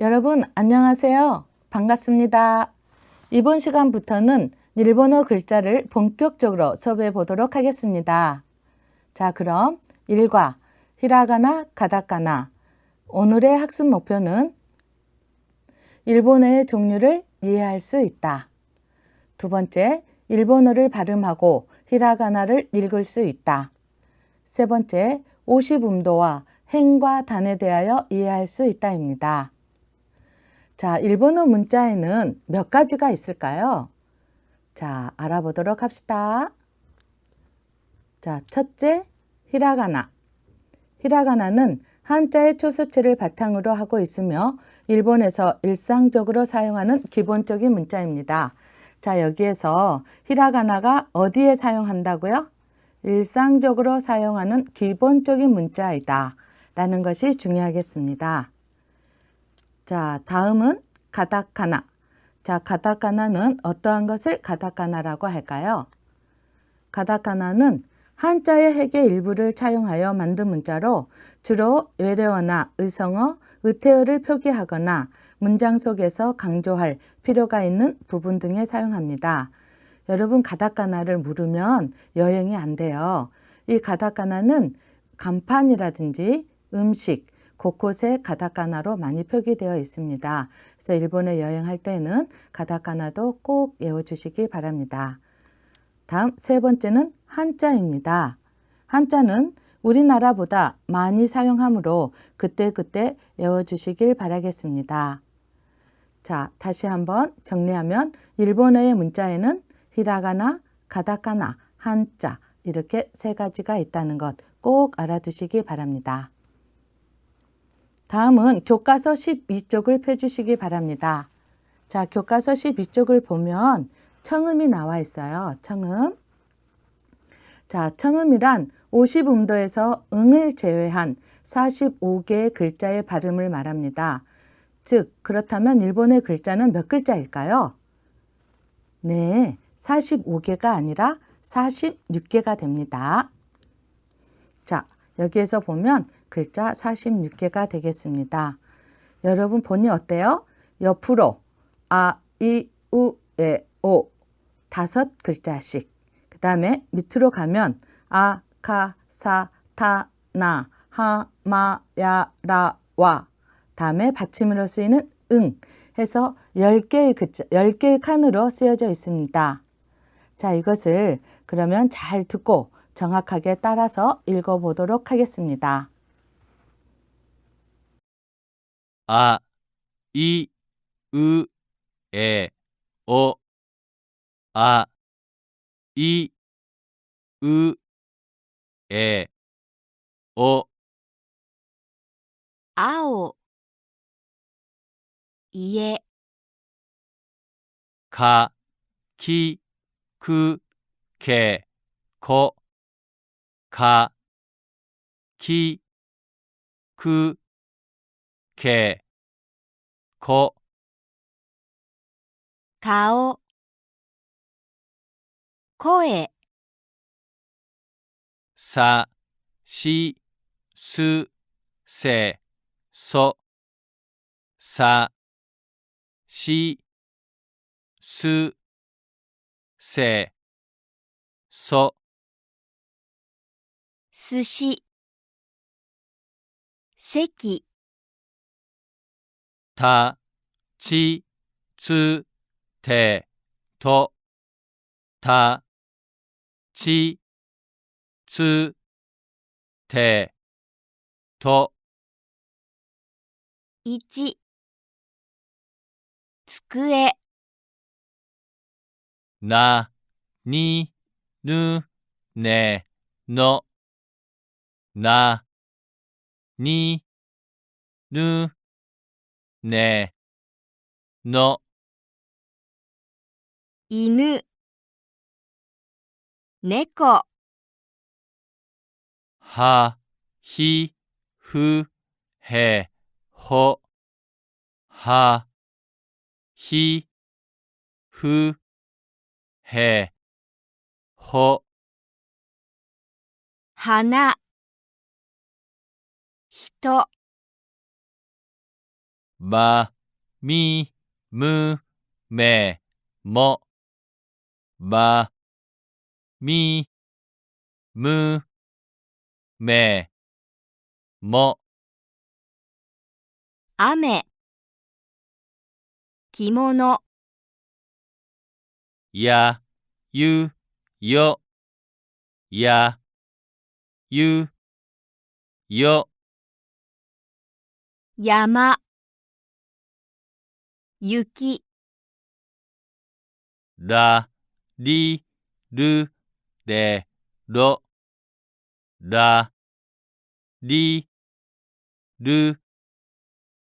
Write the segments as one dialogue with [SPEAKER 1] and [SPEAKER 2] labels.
[SPEAKER 1] 여러분 안녕하세요. 반갑습니다. 이번 시간부터는 일본어 글자를 본격적으로 수업해 보도록 하겠습니다. 자, 그럼 1과 히라가나, 가다카나 오늘의 학습 목표는 일본어의 종류를 이해할 수 있다. 두 번째, 일본어를 발음하고 히라가나를 읽을 수 있다. 세 번째, 50음도와 행과 단에 대하여 이해할 수 있다입니다. 자, 일본어 문자에는 몇 가지가 있을까요? 자, 알아보도록 합시다. 자, 첫째, 히라가나. 히라가나는 한자의 초서체를 바탕으로 하고 있으며 일본에서 일상적으로 사용하는 기본적인 문자입니다. 자, 여기에서 히라가나가 어디에 사용한다고요? 일상적으로 사용하는 기본적인 문자이다. 라는 것이 중요하겠습니다. 자, 다음은 가다카나. 자, 가다카나는 어떠한 것을 가다카나라고 할까요? 가다카나는 한자의 핵의 일부를 차용하여 만든 문자로 주로 외래어나 의성어, 의태어를 표기하거나 문장 속에서 강조할 필요가 있는 부분 등에 사용합니다. 여러분 가다카나를 물으면 여행이 안 돼요. 이 가다카나는 간판이라든지 음식, 곳곳에 가다카나로 많이 표기되어 있습니다. 그래서 일본에 여행할 때는 가다카나도 꼭 외워주시기 바랍니다. 다음 세 번째는 한자입니다. 한자는 우리나라보다 많이 사용하므로 그때그때 외워주시길 바라겠습니다. 자, 다시 한번 정리하면 일본어의 문자에는 히라가나, 가다카나, 한자 이렇게 세 가지가 있다는 것 꼭 알아두시기 바랍니다. 다음은 교과서 12쪽을 펴주시기 바랍니다. 자, 교과서 12쪽을 보면 청음이 나와 있어요. 청음. 자, 청음이란 50음도에서 응을 제외한 45개의 글자의 발음을 말합니다. 즉, 그렇다면 일본의 글자는 몇 글자일까요? 네, 45개가 아니라 46개가 됩니다. 자, 여기에서 보면 글자 46개가 되겠습니다. 여러분 보니 어때요? 옆으로 아, 이, 우, 에, 오 다섯 글자씩 그 다음에 밑으로 가면 아, 카, 사, 타, 나, 하, 마, 야, 라, 와 다음에 받침으로 쓰이는 응 해서 10개의 글자, 10개의 칸으로 쓰여져 있습니다. 자, 이것을 그러면 잘 듣고 정확하게 따라서 읽어보도록 하겠습니다.
[SPEAKER 2] 아, 이, 으, 에, 오, 아, 이, 으, 에, 오,
[SPEAKER 3] 青家。
[SPEAKER 2] 가, 키, 그, 개, 거, 가, 키, 그, けこ。
[SPEAKER 3] 顔。声。
[SPEAKER 2] さしすせそ。さしすせそ。
[SPEAKER 3] すし。席。
[SPEAKER 2] た、ち、つ、て、と、た、ち、つ、て、と。
[SPEAKER 3] 1机
[SPEAKER 2] な、に、ぬ、ね、の、な、に、ぬ、ねの。
[SPEAKER 3] 犬。猫。
[SPEAKER 2] は。ひ。ふ。へ。ほ。は。ひ。ふ。へ。ほ。
[SPEAKER 3] 花。人。
[SPEAKER 2] ば、み、む、め、も、ば、み、む、め、も。
[SPEAKER 3] 雨、着物。
[SPEAKER 2] や、ゆ、よ、や、ゆ、よ。
[SPEAKER 3] 山。雪。
[SPEAKER 2] らりるれろ。らりる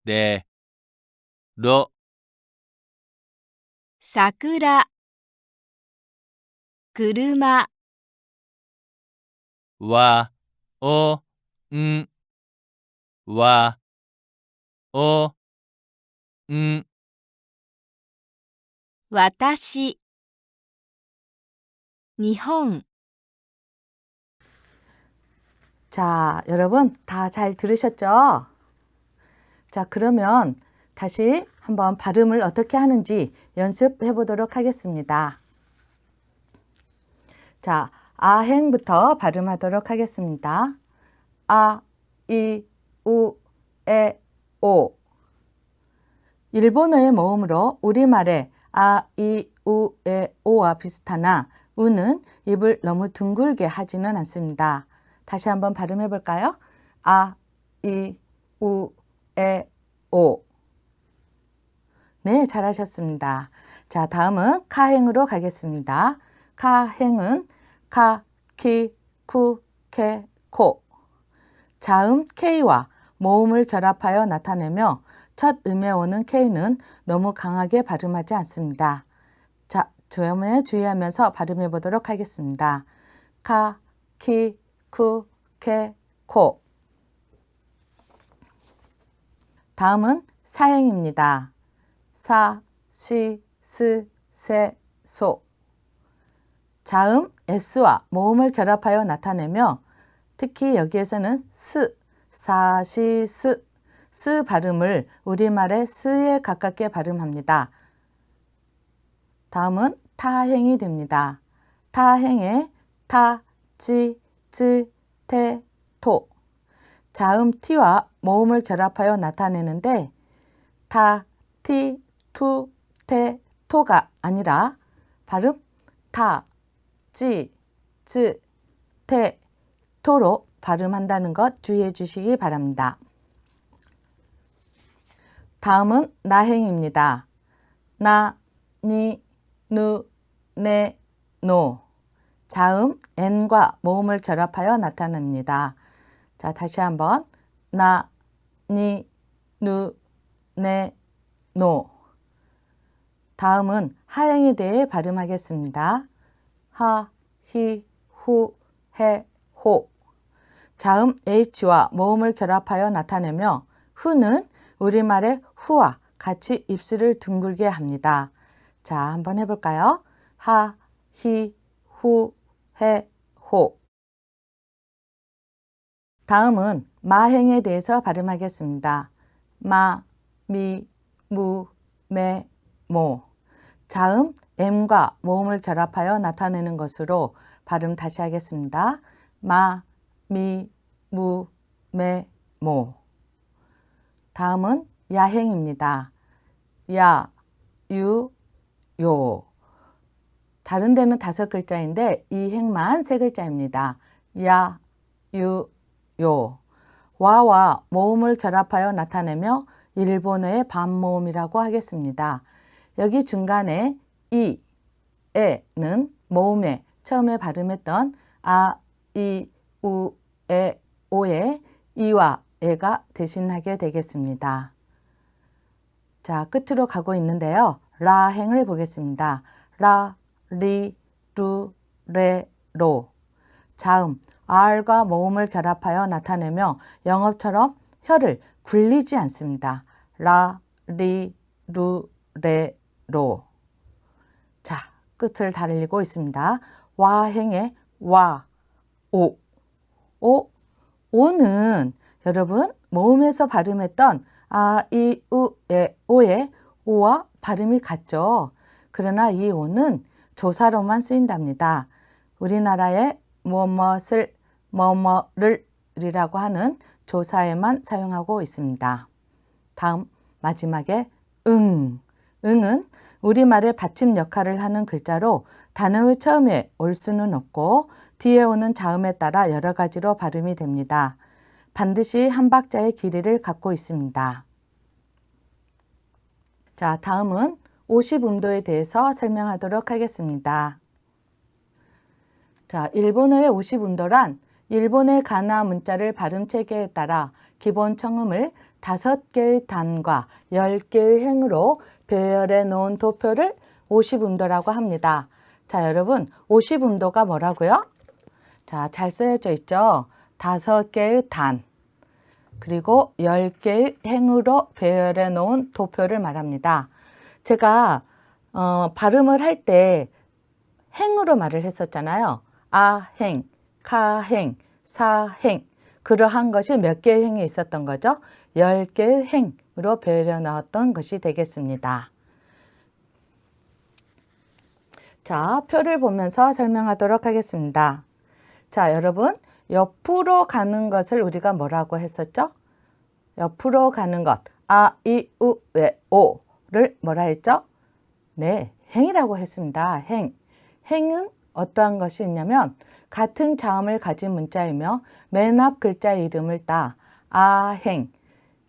[SPEAKER 2] れろ。
[SPEAKER 3] 桜。車。
[SPEAKER 2] わお。ん。わお。ん。
[SPEAKER 3] 私日本
[SPEAKER 1] 자, 여러분 다 잘 들으셨죠? 자, 그러면 다시 한번 발음을 어떻게 하는지 연습해 보도록 하겠습니다. 자, 아행부터 발음하도록 하겠습니다. 아, 이, 우, 에, 오. 일본어의 모음으로 우리말의 아, 이, 우, 에, 오와 비슷하나 우는 입을 너무 둥글게 하지는 않습니다. 다시 한번 발음해 볼까요? 아, 이, 우, 에, 오. 네, 잘하셨습니다. 자, 다음은 카행으로 가겠습니다. 카행은 카, 키, 쿠, 케, 코. 자음 K와 모음을 결합하여 나타내며 첫 음에 오는 K는 너무 강하게 발음하지 않습니다. 자, 점에 주의하면서 발음해 보도록 하겠습니다. 카, 키, 쿠, 케, 코. 다음은 사행입니다. 사, 시, 스, 세, 소. 자음 S와 모음을 결합하여 나타내며 특히 여기에서는 스, 사시, 스, 스 발음을 우리말의 스에 가깝게 발음합니다. 다음은 타행이 됩니다. 타행의 타, 지, 즈, 테, 토. 자음 T와 모음을 결합하여 나타내는데 타, 티, 투, 테, 토가 아니라 발음 타, 지, 즈, 테, 토로 발음한다는 것 주의해 주시기 바랍니다. 다음은 나행입니다. 나, 니, 누, 네, 노. 자음 n과 모음을 결합하여 나타납니다. 자, 다시 한번 나, 니, 누, 네, 노. 다음은 하행에 대해 발음하겠습니다. 하, 히, 후, 해, 호. 자음 h와 모음을 결합하여 나타내며 후는 우리말의 후와 같이 입술을 둥글게 합니다. 자, 한번 해볼까요? 하, 히, 후, 해, 호. 다음은 마행에 대해서 발음하겠습니다. 마, 미, 무, 매, 모. 자음 m과 모음을 결합하여 나타내는 것으로 발음 다시 하겠습니다. 마, 미, 무, 매, 모. 다음은 야행입니다. 야, 유, 요. 다른 데는 다섯 글자인데 이 행만 세 글자입니다. 야, 유, 요. 와와 모음을 결합하여 나타내며 일본어의 반모음이라고 하겠습니다. 여기 중간에 이, 에는 모음에 처음에 발음했던 아, 이, 우, 에, 오의 이와 에가 대신하게 되겠습니다. 자, 끝으로 가고 있는데요. 라 행을 보겠습니다. 라, 리, 루, 레, 로. 자음 R과 모음을 결합하여 나타내며 영어처럼 혀를 굴리지 않습니다. 라, 리, 루, 레, 로. 자, 끝을 달리고 있습니다. 와 행의 와, 오. 오, 오는 여러분 모음에서 발음했던 아, 이, 우, 에, 오의 오와 발음이 같죠. 그러나 이 오는 조사로만 쓰인답니다. 우리나라의 무엇을, 뭐뭐를 이라고 하는 조사에만 사용하고 있습니다. 다음 마지막에 응. 응은 우리말의 받침 역할을 하는 글자로 단어의 처음에 올 수는 없고 뒤에 오는 자음에 따라 여러 가지로 발음이 됩니다. 반드시 한 박자의 길이를 갖고 있습니다. 자, 다음은 50음도에 대해서 설명하도록 하겠습니다. 자, 일본어의 50음도란 일본의 가나 문자를 발음 체계에 따라 기본 청음을 다섯 개의 단과 열 개의 행으로 배열해 놓은 도표를 50음도라고 합니다. 자, 여러분, 50음도가 뭐라고요? 자, 잘 쓰여져 있죠? 다섯 개의 단, 그리고 열 개의 행으로 배열해 놓은 도표를 말합니다. 제가 어, 발음을 할 때 행으로 말을 했었잖아요. 아행, 카행, 사행. 그러한 것이 몇 개의 행이 있었던 거죠? 열 개의 행으로 배열해 나왔던 것이 되겠습니다. 자, 표를 보면서 설명하도록 하겠습니다. 자, 여러분, 옆으로 가는 것을 우리가 뭐라고 했었죠? 옆으로 가는 것. 아, 이, 우, 에, 오를 뭐라 했죠? 네, 행이라고 했습니다. 행. 행은 어떠한 것이 있냐면 같은 자음을 가진 문자이며 맨 앞 글자 이름을 따 아행.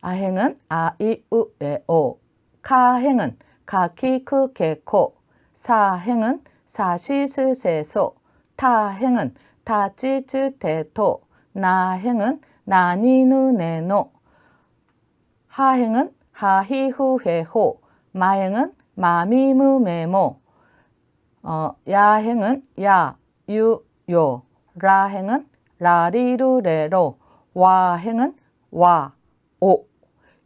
[SPEAKER 1] 아행은 아, 이, 우, 에, 오. 카행은 카, 키, 크, 개, 코. 사행은 사, 시, 스, 세, 소. 타행은 타, 찌, 쯔, 대, 토. 나행은 나, 니, 누, 네, 노. 하행은 하히, 후, 회, 호. 마행은 마미, 무, 메, 모. 어, 야행은 야, 유, 요. 라행은 라리루, 레로. 와행은 와, 오.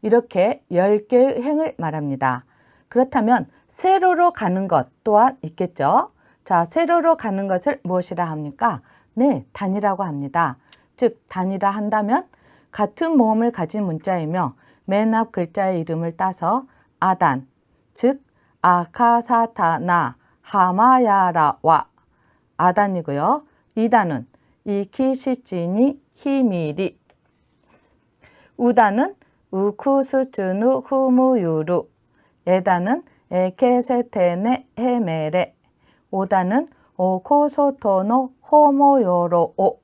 [SPEAKER 1] 이렇게 10개의 행을 말합니다. 그렇다면 세로로 가는 것 또한 있겠죠. 자, 세로로 가는 것을 무엇이라 합니까? 네, 단이라고 합니다. 즉, 단이라 한다면 같은 모음을 가진 문자이며 맨 앞 글자의 이름을 따서 아단, 즉 아카사타나 하마야라와 아단이고요. 이단은 이키시치니 히미리 우단은 우쿠스츠누 후무유루 에다는 에케세테네 헤메레 오다는 오 코소토노 호모요로오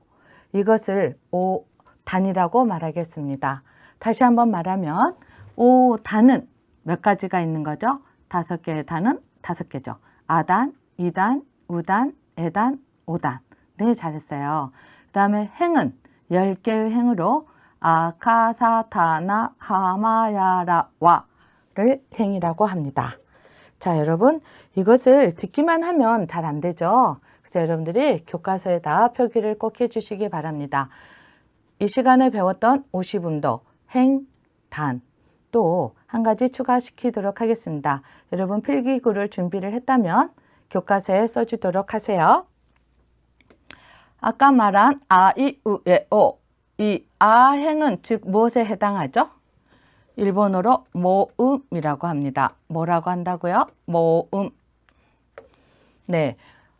[SPEAKER 1] 이것을 오 단이라고 말하겠습니다. 다시 한번 말하면 오 단은 몇 가지가 있는 거죠? 다섯 개의 단은 다섯 개죠. 아단, 이단, 우단, 에단, 오단. 네, 잘했어요. 그 다음에 행은 열 개의 행으로 아카사타나 하마야라와를 행이라고 합니다. 자, 여러분, 이것을 듣기만 하면 잘 안 되죠? 그래서 여러분들이 교과서에다 표기를 꼭 해주시기 바랍니다. 이 시간에 배웠던 50음도, 행, 단, 또 한 가지 추가시키도록 하겠습니다. 여러분 필기구를 준비를 했다면 교과서에 써주도록 하세요. 아까 말한 아, 이, 우, 에, 오. 이 아행은 즉 무엇에 해당하죠? 일본어로 모음이라고 합니다. 뭐라고 한다고요? 모음. 네.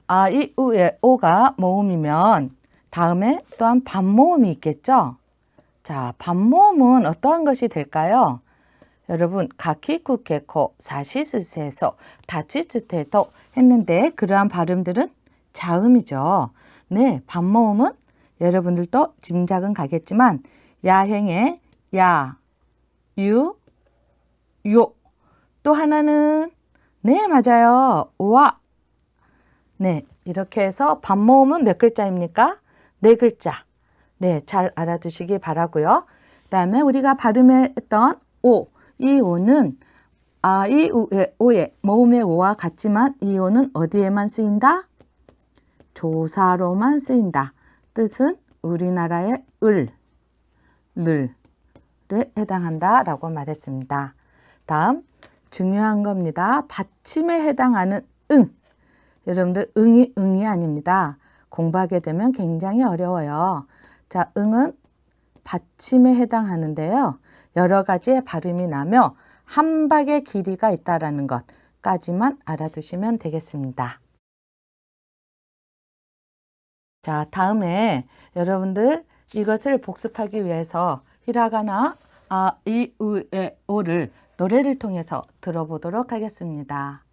[SPEAKER 1] 아, 이, 우, 에, 오가 모음이면 다음에 또한 반모음이 있겠죠? 자, 반모음은 어떠한 것이 될까요? 여러분, 가키쿠케코, 사시스세소, 다치츠테토 했는데 그러한 발음들은 자음이죠. 네, 반모음은 여러분들도 짐작은 가겠지만 야행의 야, 유, 요. 또 하나는 네, 맞아요. 와. 네, 이렇게 해서 반모음은 몇 글자입니까? 네 글자. 네, 잘 알아두시기 바라고요. 그다음에 우리가 발음했던 오, 이 오는 아, 이 우의 오의 모음의 오와 같지만 이 오는 어디에만 쓰인다? 조사로만 쓰인다. 뜻은 우리나라의 을, 를, 에 해당한다 라고 말했습니다. 다음 중요한 겁니다. 받침에 해당하는 응. 여러분들 응이 응이 아닙니다. 공부하게 되면 굉장히 어려워요. 자, 응은 받침에 해당하는데요. 여러 가지의 발음이 나며 한 박의 길이가 있다라는 것까지만 알아두시면 되겠습니다. 자, 다음에 여러분들 이것을 복습하기 위해서 히라가나 아, 이, 우, 에, 오를 노래를 통해서 들어보도록 하겠습니다.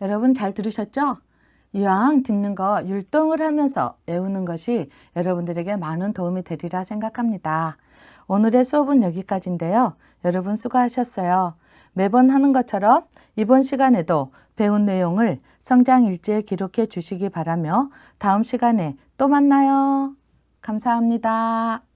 [SPEAKER 1] 여러분 잘 들으셨죠? 이왕 듣는 거 율동을 하면서 외우는 것이 여러분들에게 많은 도움이 되리라 생각합니다. 오늘의 수업은 여기까지인데요. 여러분 수고하셨어요. 매번 하는 것처럼 이번 시간에도 배운 내용을 성장 일지에 기록해 주시기 바라며 다음 시간에 또 만나요. 감사합니다.